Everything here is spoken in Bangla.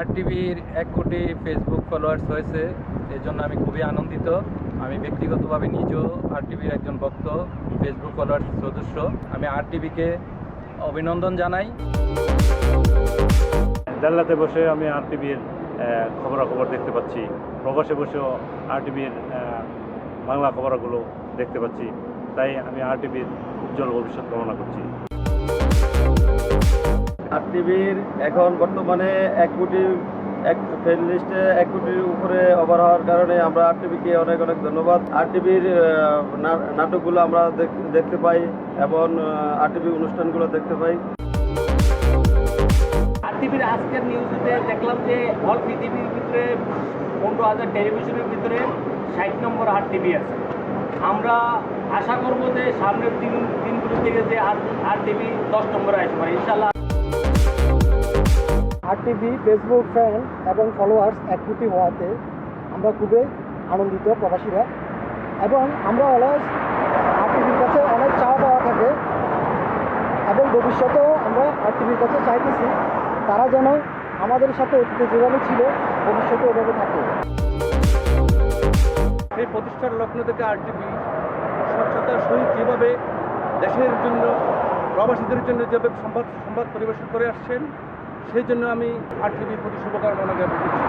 আর টিভির এক কোটি ফেসবুক ফলোয়ার্স হয়েছে এর জন্য আমি খুবই আনন্দিত। আমি ব্যক্তিগতভাবে নিজেও আর টিভির একজন ভক্ত ফেসবুক ফলোয়ার্স সদস্য। আমি আর টিভিকে অভিনন্দন জানাই। জানলাতে বসে আমি আর টিভির খবরাখবর দেখতে পাচ্ছি। প্রবাসে বসেও আর টিভির বাংলা খবরগুলো দেখতে পাচ্ছি। তাই আমি আর টিভির উজ্জ্বল ভবিষ্যৎ কামনা করছি। আর টিভির এখন বর্তমানে এক কোটি, এক ফ্রেন্ড লিস্টে এক কোটির উপরে ওভার হওয়ার কারণে আমরা আর টিভিকে অনেক অনেক ধন্যবাদ। আর টিভির নাটকগুলো আমরা দেখতে পাই এবং আর টিভি অনুষ্ঠানগুলো দেখতে পাই। আর টিভির আজকের নিউজে দেখলাম যে অল পৃথিবীর ভিতরে পনেরো হাজার টেলিভিশনের ভিতরে ষাট নম্বর আর টিভি আছে। আমরা আশা করব যে সামনের দিন, দিনগুলোর থেকে যে আর আর টিভি দশ নম্বরে আসবে। ইনশাল্লাহ আর টিভি ফেসবুক ফ্যান এবং ফলোয়ার্স এক কোটি হওয়াতে আমরা খুবই আনন্দিত প্রবাসীরা। এবং আমরা অলওয়েজ আর টিভির কাছে অনেক চাওয়া পাওয়া থাকে এবং ভবিষ্যতেও আমরা আর টিভির কাছে চাইতেছি, তারা যেন আমাদের সাথে অতীতে যেভাবে ছিল ভবিষ্যতে ওভাবে থাকে। এই প্রতিষ্ঠার লগ্ন থেকে আরটিভি স্বচ্ছতার সহিত যেভাবে দেশের জন্য, প্রবাসীদের জন্য যেভাবে সংবাদ সংবাদ পরিবেশন করে আসছেন সেই জন্য আমি আরটিভির প্রতি শুভকামনা জ্ঞাপন করছি।